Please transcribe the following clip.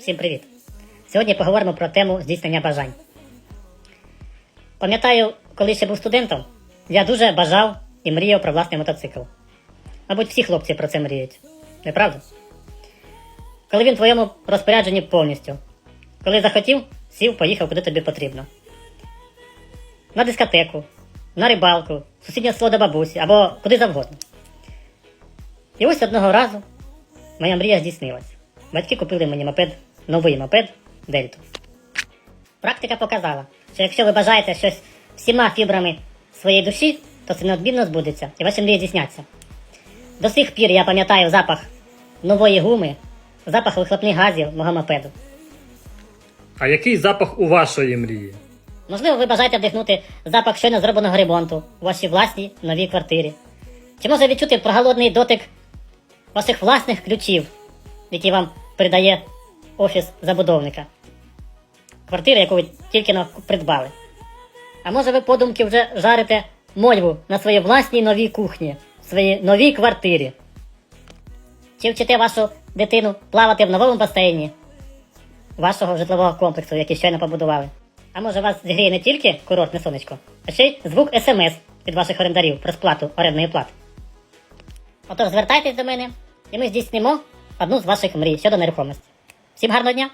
Всім привіт! Сьогодні поговоримо про тему здійснення бажань. Пам'ятаю, коли ще був студентом, я дуже бажав і мріяв про власний мотоцикл. Мабуть, всі хлопці про це мріють, не правда? Коли він в твоєму розпорядженні повністю. Коли захотів, сів, поїхав, куди тобі потрібно. На дискотеку, на рибалку, сусіднє село до бабусі або куди завгодно. І ось одного разу моя мрія здійснилась. Батьки купили мені мопед, новий мопед Дельту. Практика показала, що якщо ви бажаєте щось всіма фібрами своєї душі, то це неодмінно збудеться і ваші мрії здійсняться. До сих пір я пам'ятаю запах нової гуми, запах вихлопних газів мого мопеду. А який запах у вашої мрії? Можливо, ви бажаєте вдихнути запах щойно зробленого ремонту у вашій власній новій квартирі. Чи може відчути проголодний дотик ваших власних ключів, які вам передає офіс забудовника? Квартири, яку ви тільки придбали. А може ви подумки вже жарите мольву на своїй власній новій кухні, в своїй новій квартирі? Чи вчите вашу дитину плавати в новому басейні вашого житлового комплексу, який щойно побудували? А може вас зігріє не тільки курортне сонечко, а ще й звук смс від ваших орендарів про сплату орендної плати. Отож, звертайтесь до мене, і ми здійснимо одну з ваших мрій щодо нерухомості. Всім гарного дня!